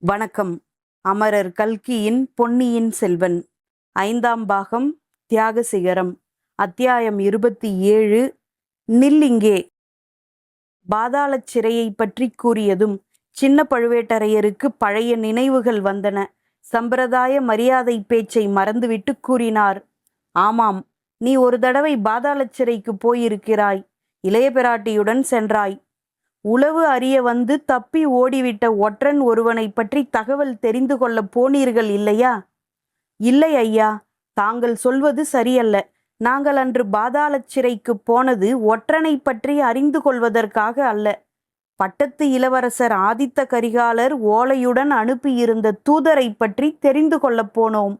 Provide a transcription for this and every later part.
வணக்கம். அமரர் கல்கியின் பொன்னியின் செல்வன் ஐந்தாம் பாகம் தியாக சிகரம் அத்தியாயம் இருபத்தி ஏழு நில்லிங்கே. பாதாள சிறையை பற்றி கூறியதும் சின்ன பழுவேட்டரையருக்கு பழைய நினைவுகள் வந்தன. சம்பிரதாய மரியாதை பேச்சை மறந்துவிட்டு கூறினார். ஆமாம் நீ ஒரு தடவை பாதாள சிறைக்கு போயிருக்கிறாய். இளைய பிராட்டியுடன் சென்றாய். உளவு அறிய வந்து தப்பி ஓடிவிட்ட ஒற்றன் ஒருவனை பற்றி தகவல் தெரிந்து கொள்ள போனீர்கள் இல்லையா? இல்லை ஐயா தாங்கள் சொல்வது சரியல்ல. நாங்கள் அன்று பாதாள சிறைக்கு போனது ஒற்றனை பற்றி அறிந்து கொள்வதற்காக அல்ல. பட்டத்து இளவரசர் ஆதித்த கரிகாலர் ஓலையுடன் அனுப்பியிருந்த தூதரை பற்றி தெரிந்து கொள்ளப் போனோம்.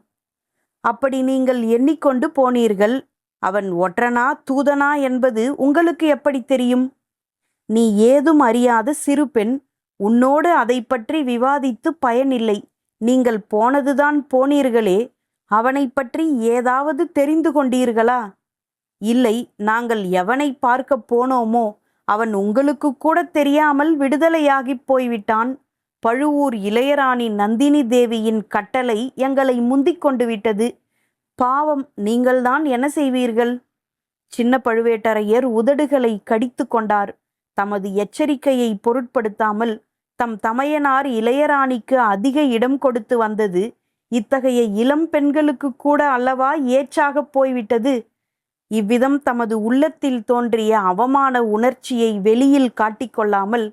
அப்படி நீங்கள் எண்ணிக்கொண்டு போனீர்கள். அவன் ஒற்றனா தூதனா என்பது உங்களுக்கு எப்படி தெரியும்? நீ ஏதும் அறியாத சிறு பெண் உன்னோடு அதை பற்றி விவாதித்து பயனில்லை. நீங்கள் போனதுதான் போனீர்களே அவனை பற்றி ஏதாவது தெரிந்து கொண்டீர்களா? இல்லை நாங்கள் எவனை பார்க்க போனோமோ அவன் உங்களுக்கு கூட தெரியாமல் விடுதலையாகிப் போய்விட்டான். பழுவூர் இளையராணி நந்தினி தேவியின் கட்டளை எங்களை முந்திக் கொண்டு விட்டது பாவம் நீங்கள்தான் என்ன செய்வீர்கள்? சின்ன பழுவேட்டரையர் உதடுகளை கடித்து கொண்டார். தமது எச்சரிக்கையை பொருட்படுத்தாமல் தம் தமையனார் இளையராணிக்கு அதிக இடம் கொடுத்து வந்தது. இத்தகைய இளம் பெண்களுக்கு கூட அல்லவா ஏச்சாக போய்விட்டது? இவ்விதம் தமது உள்ளத்தில் தோன்றிய அவமான உணர்ச்சியை வெளியில் காட்டிக்கொள்ளாமல்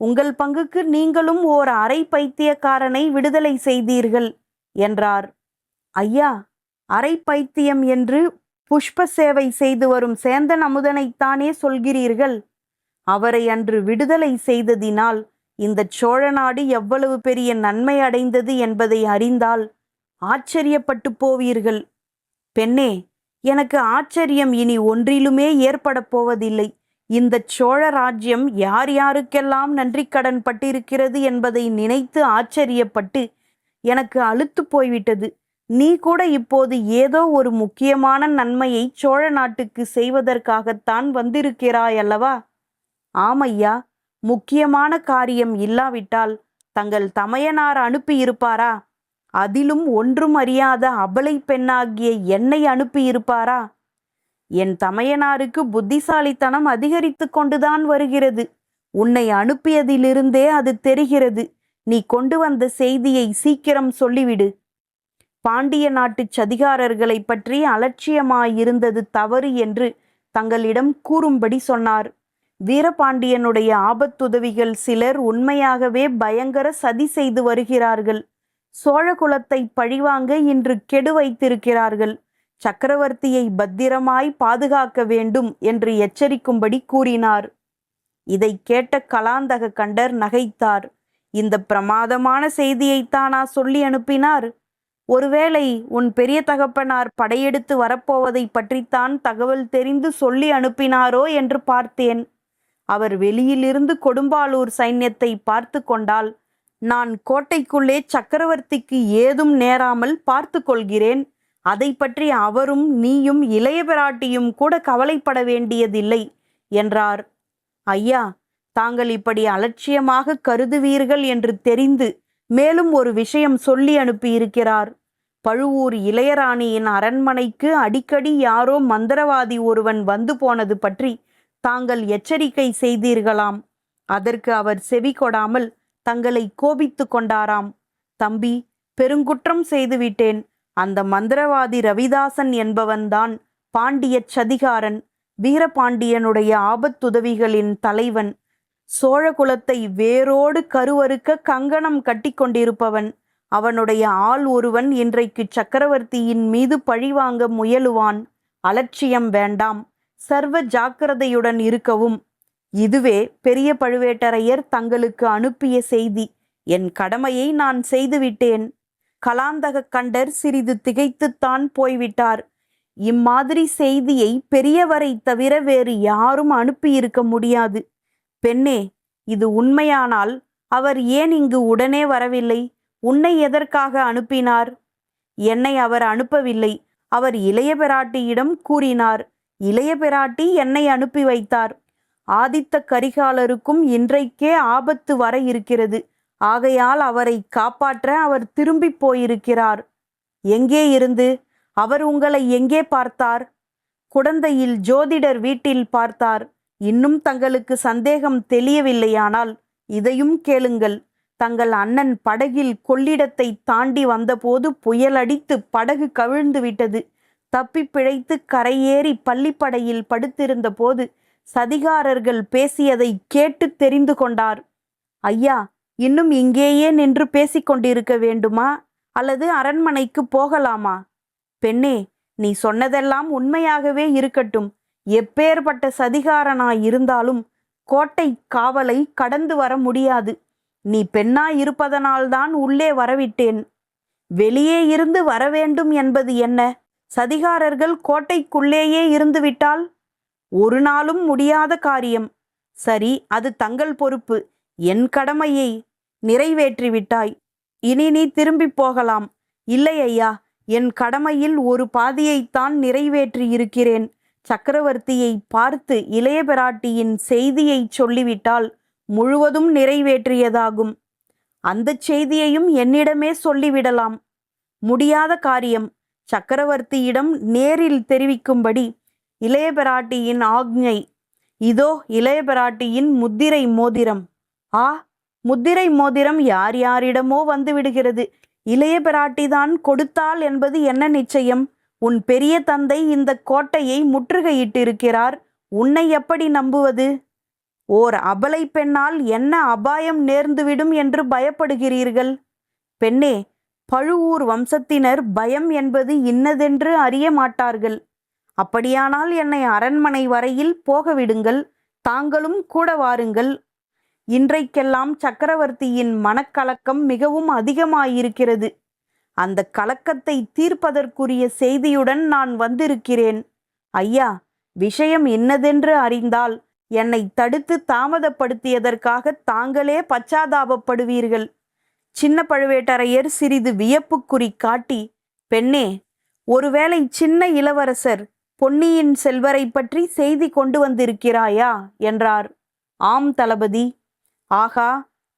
உங்கள் பங்குக்கு நீங்களும் ஓர் அரை பைத்தியக்காரனை விடுதலை செய்தீர்கள் என்றார். ஐயா அரை பைத்தியம் என்று புஷ்ப சேவை செய்து வரும் சேந்தன் அமுதனைத்தானே சொல்கிறீர்கள்? அவரை அன்று விடுதலை செய்ததினால் இந்த சோழ நாடு எவ்வளவு பெரிய நன்மை அடைந்தது என்பதை அறிந்தால் ஆச்சரியப்பட்டு போவீர்கள். பெண்ணே எனக்கு ஆச்சரியம் இனி ஒன்றிலுமே ஏற்படப் போவதில்லை. இந்த சோழ ராஜ்யம் யார் யாருக்கெல்லாம் நன்றி கடன் பட்டிருக்கிறது என்பதை நினைத்து ஆச்சரியப்பட்டு எனக்கு அழுத்து போய்விட்டது. நீ கூட இப்போது ஏதோ ஒரு முக்கியமான நன்மையை சோழ நாட்டுக்கு செய்வதற்காகத்தான் வந்திருக்கிறாய் அல்லவா ஆமையா முக்கியமான காரியம் இல்லாவிட்டால் தங்கள் தமையனார் அனுப்பியிருப்பாரா? அதிலும் ஒன்றும் அறியாத அபலை பெண்ணாகிய என்னை அனுப்பியிருப்பாரா? என் தமையனாருக்கு புத்திசாலித்தனம் அதிகரித்து கொண்டுதான் வருகிறது. உன்னை அனுப்பியதிலிருந்தே அது தெரிகிறது. நீ கொண்டு வந்த செய்தியை சீக்கிரம் சொல்லிவிடு. பாண்டிய நாட்டு சதிகாரர்களை பற்றி அலட்சியமாயிருந்தது தவறு என்று தங்களிடம் கூறும்படி சொன்னார். வீரபாண்டியனுடைய ஆபத்துதவிகள் சிலர் உண்மையாகவே பயங்கர சதி செய்து வருகிறார்கள். சோழகுலத்தை பழிவாங்க இன்று கெடு வைத்திருக்கிறார்கள். சக்கரவர்த்தியை பத்திரமாய் பாதுகாக்க வேண்டும் என்று எச்சரிக்கும்படி கூறினார். இதை கேட்ட கலாந்தக கண்டர் நகைத்தார். இந்த பிரமாதமான செய்தியைத்தானா சொல்லி அனுப்பினார். ஒருவேளை உன் பெரிய தகப்பனார் படையெடுத்து வரப்போவதை பற்றித்தான் தகவல் தெரிந்து சொல்லி அனுப்பினாரோ என்று பார்த்தேன். அவர் வெளியிலிருந்து கொடும்பாலூர் சைன்யத்தை பார்த்து கொண்டால் நான் கோட்டைக்குள்ளே சக்கரவர்த்திக்கு ஏதும் நேராமல் பார்த்து கொள்கிறேன். அதை பற்றி அவரும் நீயும் இளைய பிராட்டியும் கூட கவலைப்பட வேண்டியதில்லை என்றார். ஐயா தாங்கள் இப்படி அலட்சியமாக கருதுவீர்கள் என்று தெரிந்து மேலும் ஒரு விஷயம் சொல்லி அனுப்பியிருக்கிறார். பழுவூர் இளையராணியின் அரண்மனைக்கு அடிக்கடி யாரோ மந்திரவாதி ஒருவன் வந்து போனது பற்றி தாங்கள் எச்சரிக்கை செய்தீர்களாம். அதற்கு அவர் செவி கொடாமல் தங்களை கோபித்து கொண்டாராம். தம்பி பெருங்குற்றம் செய்துவிட்டேன். அந்த மந்திரவாதி ரவிதாசன் என்பவன்தான் பாண்டிய சதிகாரன் வீரபாண்டியனுடைய ஆபத்துதவிகளின் தலைவன். சோழகுலத்தை வேரோடு கருவறுக்க கங்கணம் கட்டி கொண்டிருப்பவன். அவனுடைய ஆள் ஒருவன் இன்றைக்கு சக்கரவர்த்தியின் மீது பழிவாங்க முயலுவான். அலட்சியம் வேண்டாம். சர்வ ஜாக்கிரதையுடன் இருக்கவும். இதுவே பெரிய பழுவேட்டரையர் தங்களுக்கு அனுப்பிய செய்தி. என் கடமையை நான் செய்துவிட்டேன். கலாந்தக கண்டர் சிறிது திகைத்துத்தான் போய்விட்டார். இம்மாதிரி செய்தியை பெரியவரை தவிர வேறு யாரும் அனுப்பியிருக்க முடியாது. பெண்ணே இது உண்மையானால் அவர் ஏன் இங்கு உடனே வரவில்லை? உன்னை எதற்காக அனுப்பினார்? என்னை அவர் அனுப்பவில்லை. அவர் இளைய பிராட்டியிடம் கூறினார். இளைய பிராட்டி என்னை அனுப்பி வைத்தார். ஆதித்த கரிகாலருக்கும் இன்றைக்கே ஆபத்து வர இருக்கிறது. ஆகையால் அவரை காப்பாற்ற அவர் திரும்பிப் போயிருக்கிறார். எங்கே இருந்து? அவர் உங்களை எங்கே பார்த்தார்? குடந்தையில் ஜோதிடர் வீட்டில் பார்த்தார். இன்னும் தங்களுக்கு சந்தேகம் தெளியவில்லையானால் இதையும் கேளுங்கள். தங்கள் அண்ணன் படகில் கொள்ளிடத்தை தாண்டி வந்தபோது புயலடித்து படகு கவிழ்ந்து விட்டது. தப்பி பிழைத்து கரையேறி பள்ளிப்படையில் படுத்திருந்த போது சதிகாரர்கள் பேசியதை கேட்டு தெரிந்து கொண்டார். ஐயா இன்னும் இங்கேயே நின்று பேசிக்கொண்டிருக்க வேண்டுமா? அல்லது அரண்மனைக்கு போகலாமா? பெண்ணே நீ சொன்னதெல்லாம் உண்மையாகவே இருக்கட்டும். எப்பேற்பட்ட சதிகாரனாய் இருந்தாலும் கோட்டை காவலை கடந்து வர முடியாது. நீ பெண்ணாய் இருப்பதனால்தான் உள்ளே வரவிட்டேன். வெளியே இருந்து வரவேண்டும் என்பது என்ன? சதிகாரர்கள் கோட்டைக்குள்ளேயே இருந்துவிட்டால்? ஒரு நாளும் முடியாத காரியம். சரி அது தங்கள் பொறுப்பு. என் கடமையை நிறைவேற்றிவிட்டாய். இனி நீ திரும்பி போகலாம். இல்லை ஐயா என் கடமையில் ஒரு பாதியைத்தான் நிறைவேற்றி இருக்கிறேன் சக்கரவர்த்தியை பார்த்து இளைய பிராட்டியின் செய்தியை சொல்லிவிட்டால் முழுவதும் நிறைவேற்றியதாகும். அந்த செய்தியையும் என்னிடமே சொல்லிவிடலாம். முடியாத காரியம். சக்கரவர்த்தியிடம் நேரில் தெரிவிக்கும்படி இளையபிராட்டியின் ஆக்ஞை இதோ இளையபிராட்டியின் முத்திரை மோதிரம். ஆ முத்திரை மோதிரம் யார் யாரிடமோ வந்து விடுகிறது. இளைய பிராட்டிதான் கொடுத்தாள் என்பது என்ன நிச்சயம்? உன் பெரிய தந்தை இந்த கோட்டையை முற்றுகையிட்டிருக்கிறார். உன்னை எப்படி நம்புவது? ஓர் அபலை பெண்ணால் என்ன அபாயம் நேர்ந்துவிடும் என்று பயப்படுகிறீர்கள்? பெண்ணே பழுவூர் வம்சத்தினர் பயம் என்பது இன்னதென்று அறிய மாட்டார்கள். அப்படியானால் என்னை அரண்மனை வரையில் போக விடுங்கள் தாங்களும் கூட வாருங்கள். இன்றைக்கெல்லாம் சக்கரவர்த்தியின் மனக்கலக்கம் மிகவும் அதிகமாயிருக்கிறது. அந்த கலக்கத்தை தீர்ப்பதற்குரிய செய்தியுடன் நான் வந்திருக்கிறேன். ஐயா விஷயம் என்னதென்று அறிந்தால் என்னை தடுத்து தாமதப்படுத்தியதற்காக தாங்களே பச்சாதாபப்படுவீர்கள். சின்ன பழுவேட்டரையர் சிறிது வியப்புக்குறி காட்டி பெண்ணே ஒருவேளை சின்ன இளவரசர் பொன்னியின் செல்வரை பற்றி செய்தி கொண்டு வந்திருக்கிறாயா? என்றார். ஆம் தளபதி. ஆகா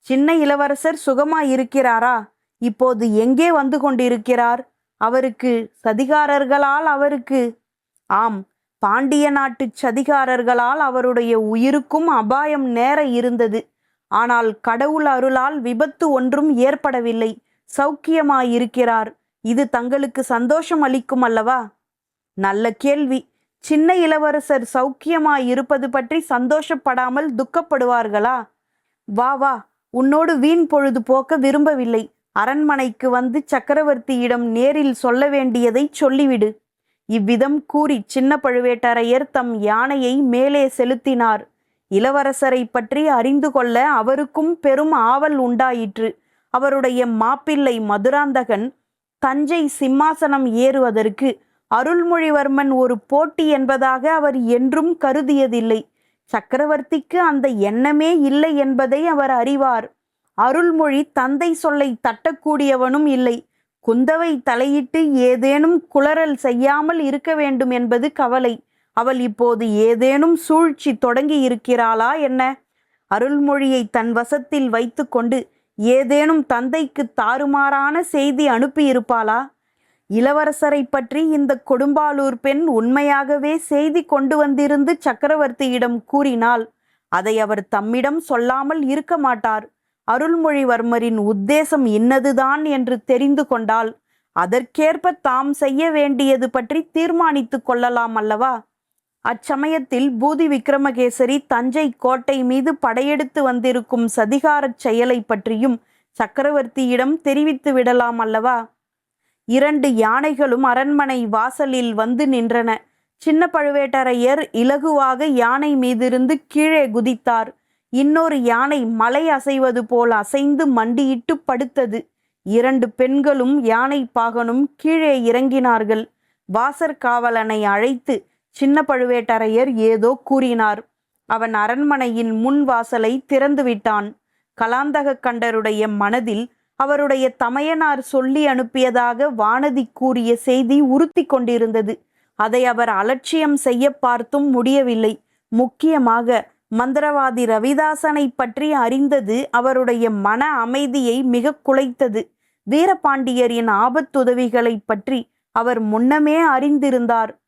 சின்ன இளவரசர் சுகமாயிருக்கிறாரா? இப்போது எங்கே வந்து கொண்டிருக்கிறார்? அவருக்கு சதிகாரர்களால் அவருக்கு ஆம் பாண்டிய நாட்டு சதிகாரர்களால் அவருடைய உயிருக்கும் அபாயம் நேர இருந்தது. ஆனால் கடவுள் அருளால் விபத்து ஒன்றும் ஏற்படவில்லை. சௌக்கியமாயிருக்கிறார். இது தங்களுக்கு சந்தோஷம் அளிக்கும் அல்லவா? நல்ல கேள்வி. சின்ன இளவரசர் சௌக்கியமாயிருப்பது பற்றி சந்தோஷப்படாமல் துக்கப்படுவார்களா? வா வா. உன்னோடு வீண் பொழுது போக்க விரும்பவில்லை. அரண்மனைக்கு வந்து சக்கரவர்த்தியிடம் நேரில் சொல்ல வேண்டியதை சொல்லிவிடு. இவ்விதம் கூறி சின்ன பழுவேட்டரையர் தம் யானையை மேலே செலுத்தினார். இளவரசரை பற்றி அறிந்து கொள்ள அவருக்கும் பெரும் ஆவல் உண்டாயிற்று. அவருடைய மாப்பிள்ளை மதுராந்தகன் தஞ்சை சிம்மாசனம் ஏறுவதற்கு அருள்மொழிவர்மன் ஒரு போட்டி என்பதாக அவர் என்றும் கருதியதில்லை. சக்கரவர்த்திக்கு அந்த எண்ணமே இல்லை என்பதை அவர் அறிவார். அருள்மொழி தந்தை சொல்லை தட்டக்கூடியவனும் இல்லை. குந்தவை தலையிட்டு ஏதேனும் குளறல் செய்யாமல் இருக்க வேண்டும் என்பது கவலை. அவள் இப்போது ஏதேனும் சூழ்ச்சி தொடங்கி இருக்கிறாளா என்ன? அருள்மொழியை தன் வசத்தில் வைத்துக்கொண்டு ஏதேனும் தந்தைக்கு தாறுமாறான செய்தி அனுப்பியிருப்பாளா? இளவரசரை பற்றி இந்த கொடும்பாலூர் பெண் உண்மையாகவே செய்தி கொண்டு வந்திருந்து சக்கரவர்த்தியிடம் கூறினால் அதை அவர் தம்மிடம் சொல்லாமல் இருக்க மாட்டார். அருள்மொழிவர்மரின் உத்தேசம் இன்னதுதான் என்று தெரிந்து கொண்டால் அதற்கேற்ப தாம் செய்ய வேண்டியது பற்றி தீர்மானித்துக் கொள்ளலாம் அல்லவா? அச்சமயத்தில் பூதி விக்ரமகேசரி தஞ்சை கோட்டை மீது படையெடுத்து வந்திருக்கும் சதிகாரச் செயலை பற்றியும் சக்கரவர்த்தியிடம் தெரிவித்து விடலாம் அல்லவா? இரண்டு யானைகளும் அரண்மனை வாசலில் வந்து நின்றன. சின்ன பழுவேட்டரையர் இலகுவாக யானை மீதிருந்து கீழே குதித்தார். இன்னொரு யானை மலை அசைவது போல் அசைந்து மண்டியிட்டு படுத்தது. இரண்டு பெண்களும் யானை பாகனும் கீழே இறங்கினார்கள். வாசற் காவலனை அழைத்து சின்ன பழுவேட்டரையர் ஏதோ கூறினார். அவன் அரண்மனையின் முன் வாசலை திறந்து விட்டான். கலாந்தக கண்டருடைய மனதில் அவருடைய தமையனார் சொல்லி அனுப்பியதாக வானதி கூறிய செய்தி உறுத்தி கொண்டிருந்தது. அதை அவர் அலட்சியம் செய்ய பார்த்தும் முடியவில்லை. முக்கியமாக மந்திரவாதி ரவிதாசனை பற்றி அறிந்தது அவருடைய மன அமைதியை மிக குலைத்தது. வீரபாண்டியரின் ஆபத்துதவிகளை பற்றி அவர் முன்னமே அறிந்திருந்தார்.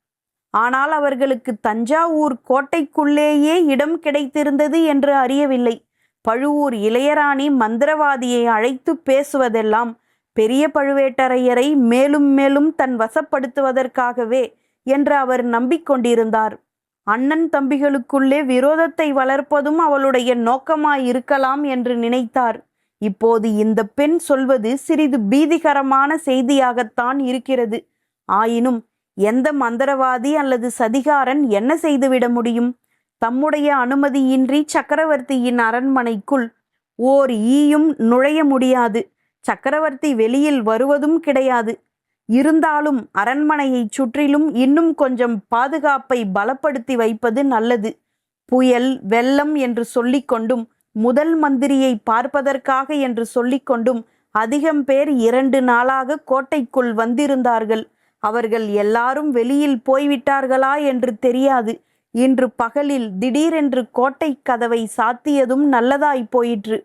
ஆனால் அவர்களுக்கு தஞ்சாவூர் கோட்டைக்குள்ளேயே இடம் கிடைத்திருந்தது என்று அறியவில்லை. பழுவூர் இளையராணி மந்திரவாதியை அழைத்து பேசுவதெல்லாம் பெரிய பழுவேட்டரையரை மேலும் மேலும் தன் வசப்படுத்துவதற்காகவே என்று அவர் நம்பிக்கொண்டிருந்தார். அண்ணன் தம்பிகளுக்குள்ளே விரோதத்தை வளர்ப்பதும் அவளுடைய நோக்கமாயிருக்கலாம் என்று நினைத்தார். இப்போது இந்த பெண் சொல்வது சிறிது பீதிகரமான செய்தியாகத்தான் இருக்கிறது. ஆயினும் எந்த மந்திரவாதி அல்லது சதிகாரன் என்ன செய்துவிட முடியும்? தம்முடைய அனுமதியின்றி சக்கரவர்த்தியின் அரண்மனைக்குள் ஓர் ஈயும் நுழைய முடியாது. சக்கரவர்த்தி வெளியில் வருவதும் கிடையாது. இருந்தாலும் அரண்மனையைச் சுற்றிலும் இன்னும் கொஞ்சம் பாதுகாப்பை பலப்படுத்தி வைப்பது நல்லது. புயல் வெள்ளம் என்று சொல்லிக்கொண்டும் முதல் மந்திரியை பார்ப்பதற்காக என்று சொல்லிக்கொண்டும் அதிகம் பேர் இரண்டு நாளாக கோட்டைக்குள் வந்திருந்தார்கள். அவர்கள் எல்லாரும் வெளியில் போய்விட்டார்களா என்று தெரியாது. இன்று பகலில் திடீரென்று கோட்டை கதவை சாத்தியதும் நல்லதாய் போயிற்று.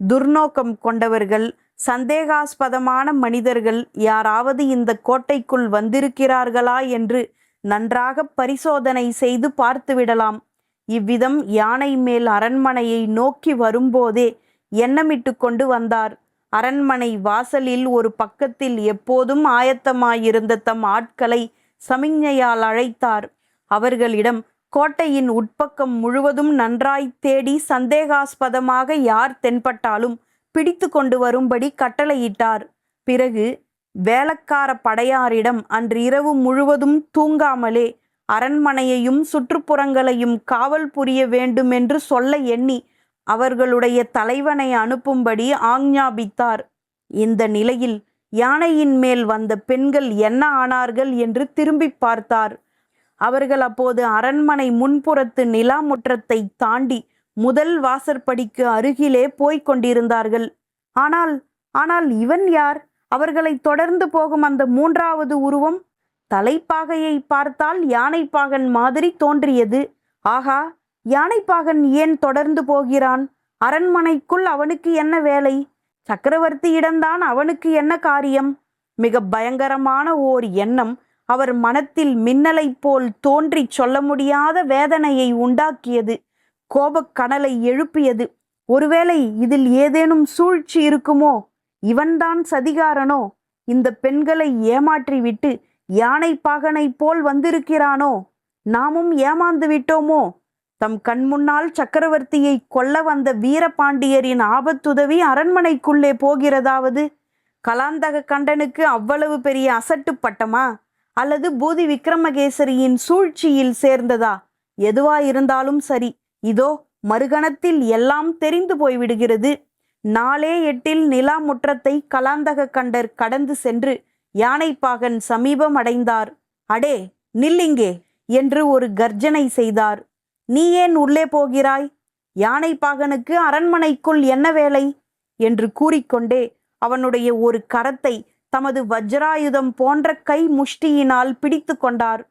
துர்நோக்கம் கொண்டவர்கள் சந்தேகாஸ்பதமான மனிதர்கள் யாராவது இந்த கோட்டைக்குள் வந்திருக்கிறார்களா என்று நன்றாக பரிசோதனை செய்து பார்த்துவிடலாம். இவ்விதம் யானை மேல் அரண்மனையை நோக்கி வரும்போதே எண்ணமிட்டு கொண்டு வந்தார். அரண்மனை வாசலில் ஒரு பக்கத்தில் எப்போதும் ஆயத்தமாயிருந்த தம் ஆட்களை சமிஞ்ஞையால் அழைத்தார். அவர்களிடம் கோட்டையின் உட்பக்கம் முழுவதும் நன்றாய் தேடி சந்தேகாஸ்பதமாக யார் தென்பட்டாலும் பிடித்து கொண்டு வரும்படி கட்டளையிட்டார். பிறகு வேலக்கார படையாரிடம் அன்று இரவு முழுவதும் தூங்காமலே அரண்மனையையும் சுற்றுப்புறங்களையும் காவல் புரிய வேண்டுமென்று சொல்ல எண்ணி அவர்களுடைய தலைவனை அனுப்பும்படி ஆஞ்ஞாபித்தார். இந்த நிலையில் யானையின் மேல் வந்த பெண்கள் என்ன ஆனார்கள் என்று திரும்பி பார்த்தார். அவர்கள் அப்போது அரண்மனை முன்புறத்து நிலா முற்றத்தை தாண்டி முதல் வாசற்படிக்கு அருகிலே போய்க் கொண்டிருந்தார்கள். ஆனால் ஆனால் இவன் யார்? அவர்களை தொடர்ந்து போகும் அந்த மூன்றாவது உருவம்? தலைப்பாகையை பார்த்தால் யானைப்பாகன் மாதிரி தோன்றியது. ஆகா யானைப்பாகன் ஏன் தொடர்ந்து போகிறான்? அரண்மனைக்குள் அவனுக்கு என்ன வேலை? சக்கரவர்த்தியிடம்தான் அவனுக்கு என்ன காரியம்? மிக பயங்கரமான ஓர் எண்ணம் அவர் மனத்தில் மின்னலைப் போல் தோன்றி சொல்ல முடியாத வேதனையை உண்டாக்கியது. கோபக்கனலை எழுப்பியது. ஒருவேளை இதில் ஏதேனும் சூழ்ச்சி இருக்குமோ? இவன்தான் சதிகாரனோ? இந்த பெண்களை ஏமாற்றிவிட்டு யானை பாகனைப் போல் வந்திருக்கிறானோ? நாமும் ஏமாந்து விட்டோமோ தம் கண்முன்னால் சக்கரவர்த்தியை கொல்ல வந்த வீரபாண்டியரின் ஆபத்துதவி அரண்மனைக்குள்ளே போகிறதாவது? கலாந்தக கண்டனுக்கு அவ்வளவு பெரிய அசட்டு பட்டமா? அல்லது பூதி விக்ரமகேசரியின் சூழ்ச்சியில் சேர்ந்ததா? எதுவாயிருந்தாலும் சரி. இதோ மறுகணத்தில் எல்லாம் தெரிந்து போய்விடுகிறது. நாளே எட்டில் நிலா முற்றத்தை கலாந்தக கண்டர் கடந்து சென்று யானைப்பாகன் சமீபம் அடைந்தார். அடே நில்லிங்கே! என்று ஒரு கர்ஜனை செய்தார். நீ ஏன் உள்ளே போகிறாய்? யானைப்பாகனுக்கு அரண்மனைக்குள் என்ன வேலை? என்று கூறிக்கொண்டே அவனுடைய ஒரு கரத்தை தமது வஜ்ராயுதம் போன்ற கை முஷ்டியினால் பிடித்து கொண்டார்.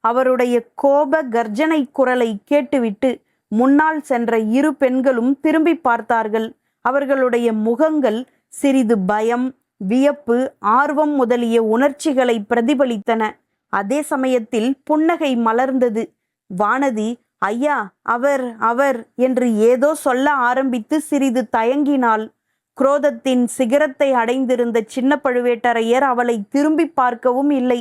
அவருடைய கோப கர்ஜனை குரலை கேட்டுவிட்டு முன்னால் சென்ற இரு பெண்களும் திரும்பி பார்த்தார்கள். அவர்களுடைய முகங்கள் சிறிது பயம் வியப்பு ஆர்வம் முதலிய உணர்ச்சிகளை பிரதிபலித்தன. அதே சமயத்தில் புன்னகை மலர்ந்தது. வானதி ஐயா அவர் அவர் என்று ஏதோ சொல்ல ஆரம்பித்து சிறிது தயங்கினாள் குரோதத்தின் சிகரத்தை அடைந்திருந்த சின்ன பழுவேட்டரையர் அவளை திரும்பி பார்க்கவும் இல்லை.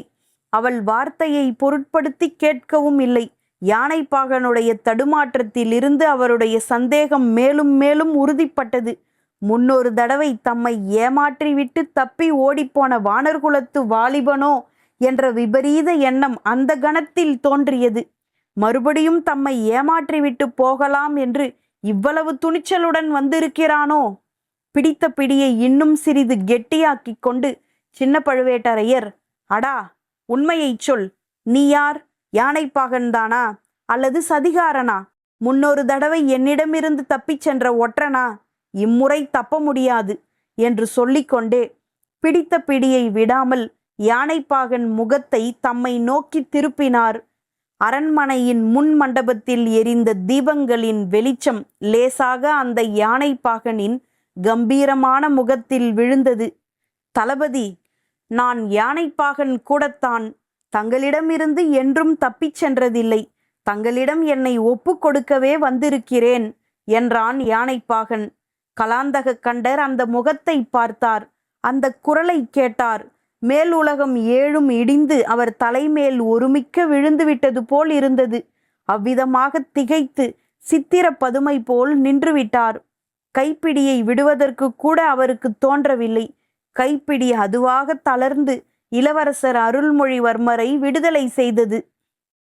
அவள் வார்த்தையை பொருட்படுத்தி கேட்கவும் இல்லை. யானைப்பாகனுடைய தடுமாற்றத்தில் இருந்து அவருடைய சந்தேகம் மேலும் மேலும் உறுதிப்பட்டது. முன்னொரு தடவை தம்மை ஏமாற்றிவிட்டு தப்பி ஓடிப்போன வானர்குலத்து வாலிபனோ என்ற விபரீத எண்ணம் அந்த கணத்தில் தோன்றியது. மறுபடியும் தம்மை ஏமாற்றிவிட்டு போகலாம் என்று இவ்வளவு துணிச்சலுடன் வந்திருக்கிறானோ? பிடித்த பிடியை இன்னும் சிறிது கெட்டியாக்கிக் கொண்டு சின்ன பழுவேட்டரையர் அடா உண்மையைச் சொல். நீ யார்? யானைப்பாகன்தானா அல்லது சதிகாரனா? முன்னொரு தடவை என்னிடமிருந்து தப்பிச் சென்ற ஒற்றனா? இம்முறை தப்ப முடியாது என்று சொல்லிக்கொண்டே பிடித்த பிடியை விடாமல் யானைப்பாகன் முகத்தை தம்மை நோக்கி திருப்பினார். அரண்மனையின் முன் மண்டபத்தில் எரிந்த தீபங்களின் வெளிச்சம் லேசாக அந்த யானைப்பாகனின் கம்பீரமான முகத்தில் விழுந்தது. தளபதி நான் யானைப்பாகன் கூடத்தான். தங்களிடமிருந்து என்றும் தப்பிச் சென்றதில்லை. தங்களிடம் என்னை ஒப்பு கொடுக்கவே வந்திருக்கிறேன் என்றான் யானைப்பாகன் கலாந்தக கண்டர் அந்த முகத்தை பார்த்தார். அந்த குரலை கேட்டார். மேல் உலகம் ஏழும் இடிந்து அவர் தலைமேல் ஒருமிக்க விழுந்துவிட்டது போல் இருந்தது. அவ்விதமாக திகைத்து சித்திர பதுமை போல் நின்றுவிட்டார். கைப்பிடியை விடுவதற்கு கூட அவருக்கு தோன்றவில்லை. கைப்பிடி அதுவாக தளர்ந்து இளவரசர் அருள்மொழிவர்மரை விடுதலை செய்தது.